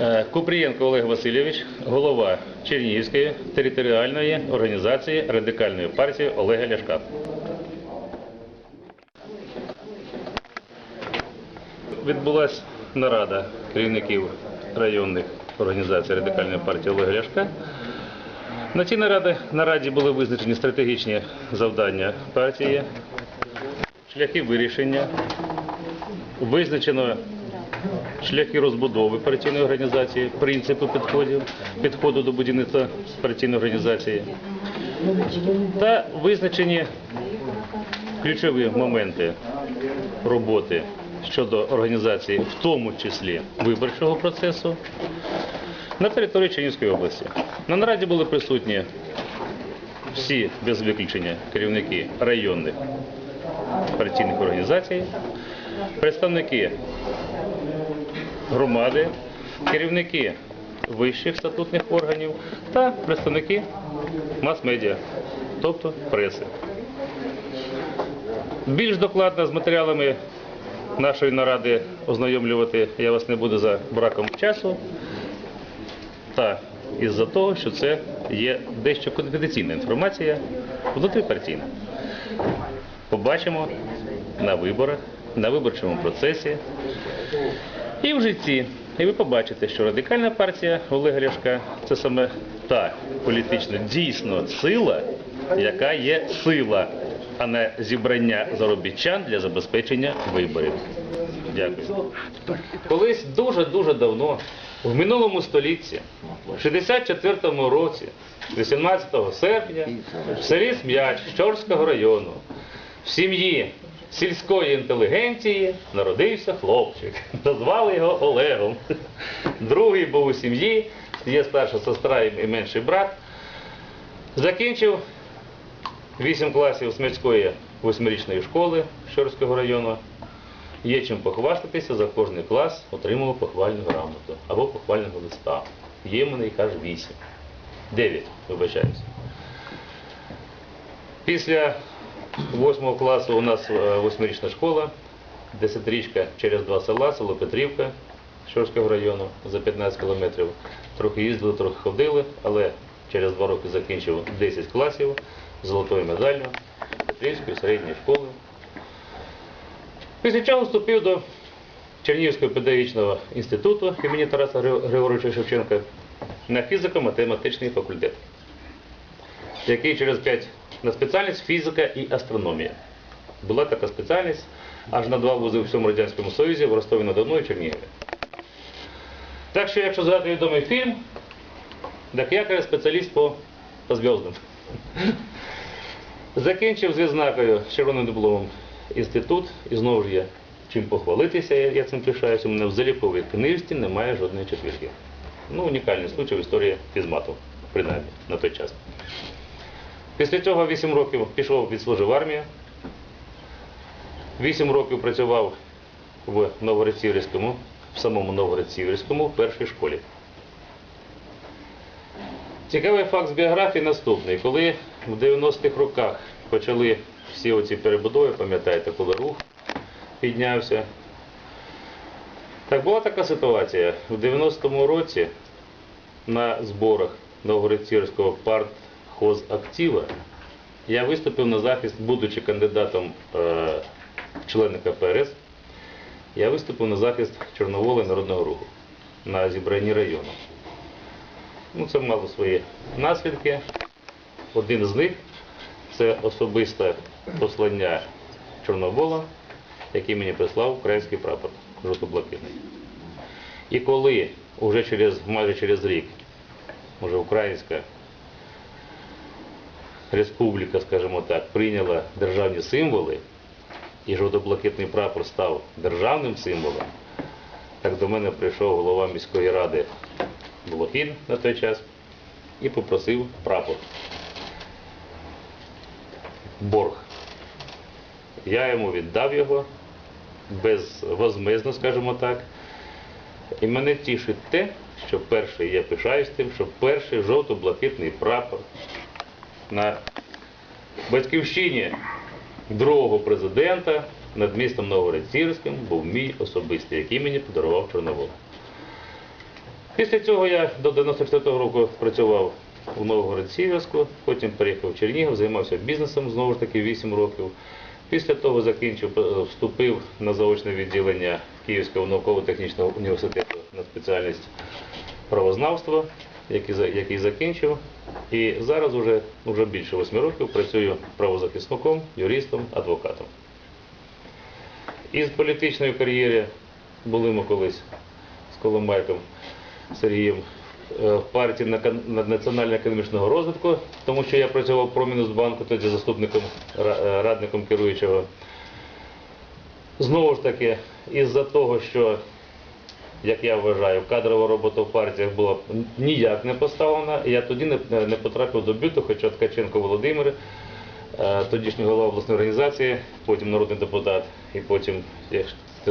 Е, Купрієнко Олег Васильович, голова Чернігівської територіальної організації радикальної партії Олега Ляшка. Відбулася нарада керівників районних організацій радикальної партії Олега Ляшка. На цій нараді, нараді були визначені стратегічні завдання партії, шляхи вирішення, визначено шляхи розбудови партійної організації, принципи підходів, підходу до будівництва партійної організації та визначені ключові моменти роботи щодо організації, в тому числі виборчого процесу, на території Чернігівської області. На нараді були присутні всі без виключення керівники районних партійних організацій, представники громади, керівники вищих статутних органів та представники мас-медіа, тобто преси. Більш докладно з матеріалами нашої наради ознайомлювати я вас не буду за браком часу та із-за того, що це є дещо конфіденційна інформація внутріпартійна. Побачимо на виборах, на виборчому процесі і в житті. І ви побачите, що радикальна партія Олега Ляшка це саме та політична дійсно сила, яка є сила, а не зібрання заробітчан для забезпечення виборів. Дякую. Колись дуже-дуже давно, в минулому столітті, в 64-му році, 18 серпня, в селі См'яч Щорського району, в сім'ї сільської інтелігенції народився хлопчик. Назвали його Олегом. Другий був у сім'ї, є старша сестра і менший брат. Закінчив 8 класів Смірської восьмирічної школи Щорського району. Є чим похвастатися, за кожний клас отримував похвальну грамоту або похвального листа. Є мене їх аж 8. 9, вибачаюся. Після 8 класу у нас е, восьмирічна школа, десятирічка через два села, село Петрівка Щорського району за 15 кілометрів. Трохи їздили, трохи ходили, але через два роки закінчив 10 класів золотою медаллю Петрівської середньої школи. Після чого вступив до Чернігівського педагогічного інституту імені Тараса Григоровича Шевченка на фізико-математичний факультет, який через 5 на спеціальність фізика і астрономія. Була така спеціальність аж на два вузи у всьому Радянському Союзі в Ростові-на-Дону і Чернігові. Так що, якщо згадати відомий фільм, так я каже, спеціаліст по, по зв'яздам. Закінчив з відзнакою червоним дипломом інститут, і знову ж є чим похвалитися, я, цим пишаюся. У мене в заліковій книжці немає жодної четвірки. Ну, унікальний случай в історії фізмату, принаймні, на той час. Після цього 8 років пішов, відслужив в армію. 8 років працював в Новгород-Сіверському, в самому Новгород-Сіверському, в першій школі. Цікавий факт з біографії наступний. Коли в 90-х роках почали всі оці перебудови, пам'ятаєте, коли рух піднявся. Так була така ситуація. В 90-му році на зборах Новгород-Сіверського партхозактива я виступив на захист, будучи кандидатом е, в члени КПРС, я виступив на захист Чорноволи народного руху на зібранні району. Ну, це мало свої наслідки. Один з них це особисте послання Чорновола, який мені прислав український прапор жовто-блакитний. І коли вже через, майже через рік вже українська республіка, скажімо так, прийняла державні символи, і жовто-блакитний прапор став державним символом, так до мене прийшов голова міської ради Блохін на той час і попросив прапор. Борг. Я йому віддав його безвозмезно, скажімо так. І мене тішить те, що перший, я пишаюсь тим, що перший жовто-блакитний прапор на батьківщині другого президента над містом Новгород-Сірським був мій особистий, який мені подарував Чорновол. Після цього я до 94-го року працював у Новгород-Сіверську, потім переїхав в Чернігів, займався бізнесом знову ж таки 8 років. Після того закінчив, е, вступив на заочне відділення Київського науково-технічного університету на спеціальність правознавства, який, який закінчив. І зараз уже, вже більше 8 років працюю правозахисником, юристом, адвокатом. Із політичної кар'єри були ми колись з Коломайком Сергієм е, в партії на- на- національно-економічного розвитку, тому що я працював в Промінусбанку, тоді заступником е, радником керуючого. Знову ж таки, із-за того, що, як я вважаю, кадрова робота в партіях була ніяк не поставлена, я тоді не, потрапив до бюту, хоча Ткаченко Володимир, е, тодішній голова обласної організації, потім народний депутат, і потім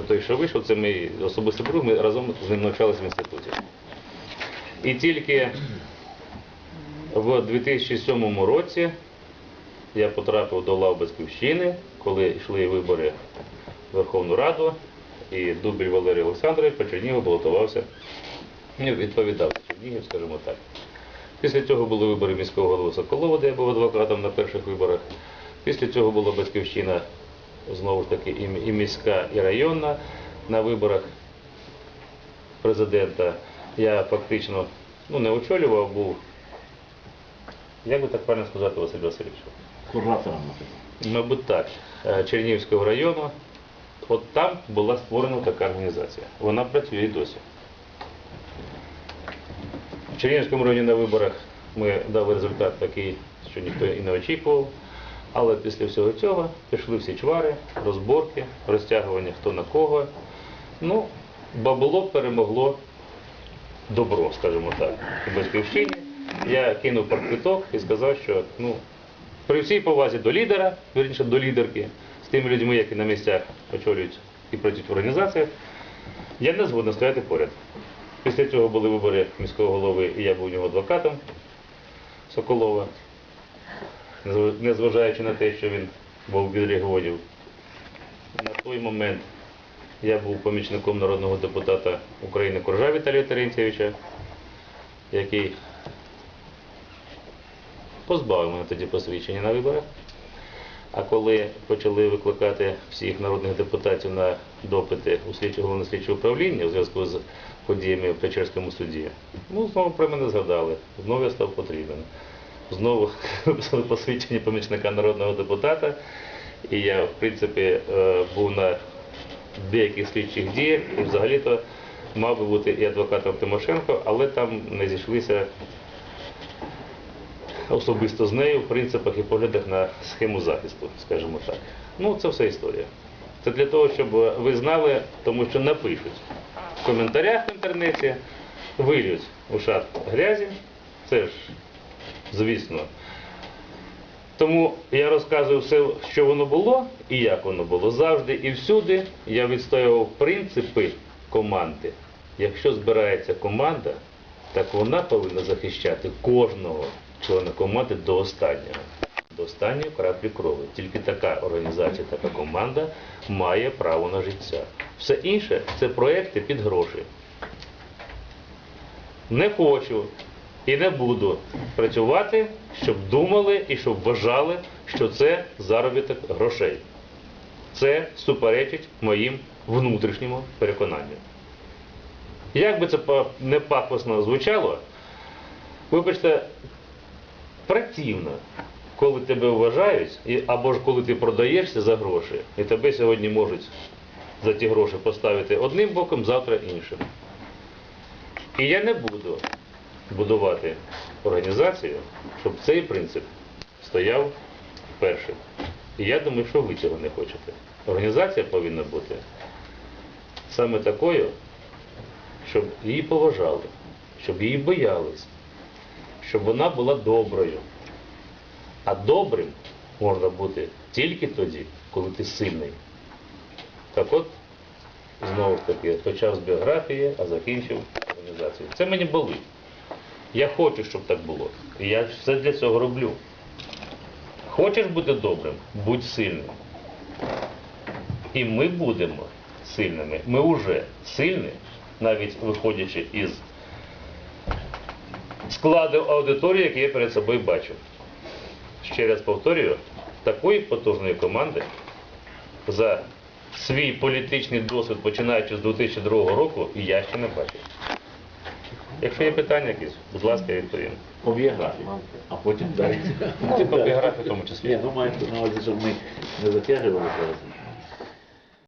той, що вийшов, це мій особистий друг, ми разом з ним навчалися в інституті. І тільки в 2007 році я потрапив до лав Батьківщини, коли йшли вибори в Верховну Раду, і Дубіль Валерій Олександрович по Чернігу балотувався, відповідав Чернігів, скажімо так. Після цього були вибори міського голови Соколова, де я був адвокатом на перших виборах. Після цього була Батьківщина, знову ж таки, і, і міська, і районна на виборах президента. Я фактично ну, не очолював, був, як би так правильно сказати, Василь Васильович? Куратором. Мабуть, так. Е, Чернігівського району. От там була створена така організація. Вона працює і досі. В Чернігівському районі на виборах ми дали результат такий, що ніхто і не очікував. Але після всього цього пішли всі чвари, розборки, розтягування хто на кого. Ну, бабло перемогло добро, скажімо так, у батьківщині. Я кинув парквиток і сказав, що ну, при всій повазі до лідера, вірніше до лідерки, тими людьми, які на місцях очолюють і працюють в організаціях, я не згоден стояти поряд. Після цього були вибори міського голови, і я був у нього адвокатом Соколова, незважаючи на те, що він був від регіонів. На той момент я був помічником народного депутата України Коржа Віталія Терентьєвича, який позбавив мене тоді посвідчення на виборах. А коли почали викликати всіх народних депутатів на допити у слідчого головне слідче управління у зв'язку з подіями в Печерському суді, ну знову про мене згадали, знову я став потрібен. Знову виписали посвідчення помічника народного депутата, і я, в принципі, е, був на деяких слідчих діях. І взагалі-то мав би бути і адвокатом Тимошенко, але там не зійшлися особисто з нею в принципах і поглядах на схему захисту, скажімо так. Ну, це все історія. Це для того, щоб ви знали, тому що напишуть в коментарях в інтернеті, вилють у шат грязі, це ж, звісно. Тому я розказую все, що воно було і як воно було. Завжди і всюди я відстоював принципи команди. Якщо збирається команда, так вона повинна захищати кожного члена команди до останнього. До останньої краплі крові. Тільки така організація, така команда має право на життя. Все інше це проекти під гроші. Не хочу і не буду працювати, щоб думали і щоб вважали, що це заробіток грошей. Це суперечить моїм внутрішньому переконанням. Як би це не пафосно звучало, вибачте, противно, коли тебе вважають, або ж коли ти продаєшся за гроші, і тебе сьогодні можуть за ті гроші поставити одним боком, завтра іншим. І я не буду будувати організацію, щоб цей принцип стояв першим. І я думаю, що ви цього не хочете. Організація повинна бути саме такою, щоб її поважали, щоб її боялись, щоб вона була доброю. А добрим можна бути тільки тоді, коли ти сильний. Так от, знову ж таки, почав з біографії, а закінчив організацію. Це мені болить. Я хочу, щоб так було. І я все для цього роблю. Хочеш бути добрим, будь сильним. І ми будемо сильними. Ми вже сильні, навіть виходячи із складу аудиторії, який я перед собою бачу. Ще раз повторюю, такої потужної команди за свій політичний досвід, починаючи з 2002 року, я ще не бачив. Якщо є питання якісь, будь ласка, я відповім. По біографії, а потім далі. Ну, по біографії в тому числі. Ні, ну маєте на увазі, щоб ми не затягували зараз.